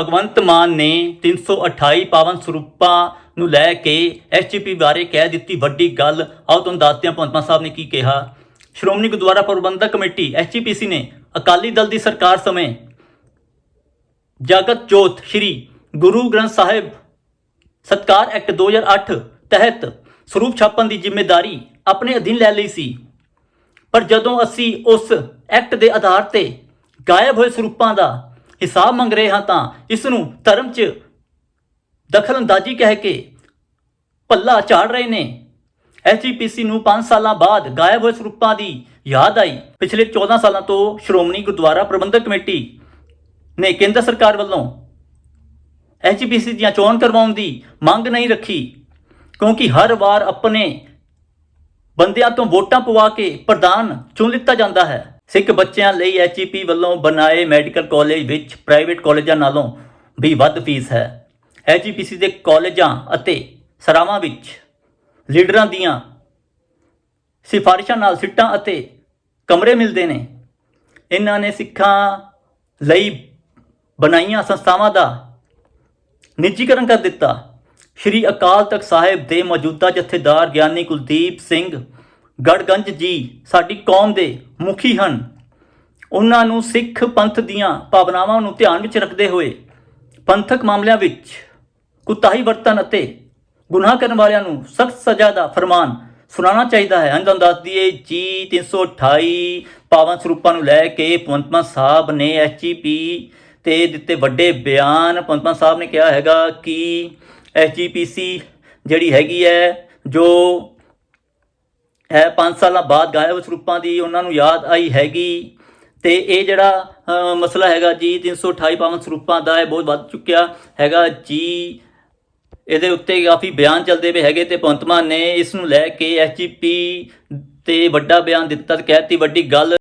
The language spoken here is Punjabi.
ਭਗਵੰਤ ਮਾਨ ਨੇ 328 ਪਾਵਨ ਸਰੂਪਾਂ ਨੂੰ ਲੈ ਕੇ ਐਸਜੀਪੀ ਬਾਰੇ ਕਹਿ ਦਿੱਤੀ ਵੱਡੀ ਗੱਲ। ਆਓ ਤੁਹਾਨੂੰ ਦੱਸਦੇ ਹਾਂ, ਭਗਵੰਤ ਮਾਨ ਸਾਹਿਬ ਨੇ ਕੀ ਕਿਹਾ। ਸ਼੍ਰੋਮਣੀ ਗੁਰਦੁਆਰਾ ਪ੍ਰਬੰਧਕ ਕਮੇਟੀ ਐਸਜੀਪੀਸੀ ਨੇ ਅਕਾਲੀ ਦਲ ਦੀ ਸਰਕਾਰ ਸਮੇਂ ਜਗਤ ਜੋਤ ਸ਼੍ਰੀ ਗੁਰੂ ਗ੍ਰੰਥ ਸਾਹਿਬ ਸਤਕਾਰ ਐਕਟ 2008 ਤਹਿਤ ਸਰੂਪ ਛਾਪਣ ਦੀ ਜ਼ਿੰਮੇਵਾਰੀ ਆਪਣੇ ਅਧੀਨ ਲੈ ਲਈ ਸੀ। ਪਰ ਜਦੋਂ ਅਸੀਂ ਉਸ ਐਕਟ ਦੇ ਆਧਾਰ ਤੇ ਗਾਇਬ ਹੋਏ ਸਰੂਪਾਂ ਦਾ ਹਿਸਾਬ ਮੰਗ ਰਹੇ ਹਾਂ ਤਾਂ ਇਸ ਨੂੰ ਧਰਮ 'ਚ ਦਖਲਅੰਦਾਜ਼ੀ ਕਹਿ ਕੇ ਪੱਲਾ ਝਾੜ ਰਹੇ ਨੇ। ਐਸਜੀਪੀਸੀ ਨੂੰ 5 ਸਾਲਾਂ ਬਾਅਦ ਗਾਇਬ ਹੋਏ ਸਰੂਪਾਂ ਦੀ ਯਾਦ ਆਈ। ਪਿਛਲੇ 14 ਸਾਲਾਂ ਤੋਂ ਸ਼੍ਰੋਮਣੀ ਗੁਰਦੁਆਰਾ ਪ੍ਰਬੰਧਕ ਕਮੇਟੀ ਨੇ ਕੇਂਦਰ ਸਰਕਾਰ ਵੱਲੋਂ ਐਚਪੀਸੀ ਦੀਆਂ ਚੋਣ ਕਰਵਾਉਣ ਦੀ ਮੰਗ ਨਹੀਂ ਰੱਖੀ, ਕਿਉਂਕਿ ਹਰ ਵਾਰ ਆਪਣੇ ਬੰਦਿਆਂ ਤੋਂ ਵੋਟਾਂ ਪਵਾ ਕੇ ਪ੍ਰਧਾਨ ਚੁਣ ਲਿੱਤਾ ਜਾਂਦਾ ਹੈ। ਸਿੱਖ ਬੱਚਿਆਂ ਲਈ ਐਚਪੀ ਵੱਲੋਂ ਬਣਾਏ ਮੈਡੀਕਲ ਕਾਲਜ ਵਿੱਚ ਪ੍ਰਾਈਵੇਟ ਕਾਲਜਾਂ ਨਾਲੋਂ ਵੀ ਵੱਧ ਫੀਸ ਹੈ। ਐਚਪੀਸੀ ਦੇ ਕਾਲਜਾਂ ਅਤੇ ਸਰਾਵਾਂ ਵਿੱਚ ਲੀਡਰਾਂ ਦੀਆਂ ਸਿਫਾਰਿਸ਼ਾਂ ਨਾਲ ਸਿੱਟਾਂ ਅਤੇ ਕਮਰੇ ਮਿਲਦੇ ਨੇ। ਇਹਨਾਂ ਨੇ ਸਿੱਖਾਂ ਲਈ ਬਣਾਈਆਂ ਸੰਸਥਾਵਾਂ ਦਾ ਨਿੱਜੀਕਰਨ ਕਰ ਦਿੱਤਾ। ਸ਼੍ਰੀ ਅਕਾਲ ਤਖਤ ਸਾਹਿਬ ਦੇ ਮੌਜੂਦਾ ਜਥੇਦਾਰ ਗਿਆਨੀ ਕੁਲਦੀਪ ਸਿੰਘ ਗੜਗੰਜ ਜੀ ਸਾਡੀ ਕੌਮ ਦੇ ਮੁਖੀ ਹਨ। ਉਹਨਾਂ ਨੂੰ ਸਿੱਖ ਪੰਥ ਦੀਆਂ ਭਾਵਨਾਵਾਂ ਨੂੰ ਧਿਆਨ ਵਿੱਚ ਰੱਖਦੇ ਹੋਏ ਪੰਥਕ ਮਾਮਲਿਆਂ ਵਿੱਚ ਕੁਤਾਹੀ ਵਰਤਨ ਅਤੇ ਗੁਨਾਹ ਕਰਨ ਵਾਲਿਆਂ ਨੂੰ ਸਖਤ ਸਜ਼ਾ ਦਾ ਫਰਮਾਨ ਸੁਣਾਉਣਾ ਚਾਹੀਦਾ ਹੈ। ਅੰਦਰ ਦੱਸ ਦਈਏ ਜੀ 328 ਪਾਵਨ ਸਰੂਪਾਂ ਨੂੰ ਲੈ ਕੇ ਪੰਤਮਾ ਸਾਹਿਬ ਨੇ ਐਚਪੀ ਤੇ ਦਿੱਤੇ ਵੱਡੇ ਬਿਆਨ। ਪੰਤਮਾ ਸਾਹਿਬ ਨੇ ਕਿਹਾ ਹੈਗਾ ਕਿ ਐਚਜੀਪੀਸੀ ਜਿਹੜੀ ਹੈਗੀ ਹੈ, ਜੋ ਹੈ 5 ਸਾਲਾਂ ਬਾਅਦ ਗਾਇਬ ਸਰੂਪਾਂ ਦੀ ਉਹਨਾਂ ਨੂੰ ਯਾਦ ਆਈ ਹੈਗੀ ਤੇ ਇਹ ਜਿਹੜਾ ਮਸਲਾ ਹੈਗਾ ਜੀ 328 ਪਾਵਨ ਸਰੂਪਾਂ ਦਾ ਇਹ ਬਹੁਤ ਵੱਧ ਚੁੱਕਿਆ ਹੈਗਾ ਜੀ। ਇਹਦੇ ਉੱਤੇ ਕਾਫੀ ਬਿਆਨ ਚੱਲਦੇ ਪਏ ਹੈਗੇ ਤੇ ਭਗਵੰਤ ਮਾਨ ਨੇ ਇਸ ਨੂੰ ਲੈ ਕੇ ਐਸਜੀਪੀ ਤੇ ਵੱਡਾ ਬਿਆਨ ਦਿੱਤਾ ਤੇ ਕਹਿਤੀ ਵੱਡੀ ਗੱਲ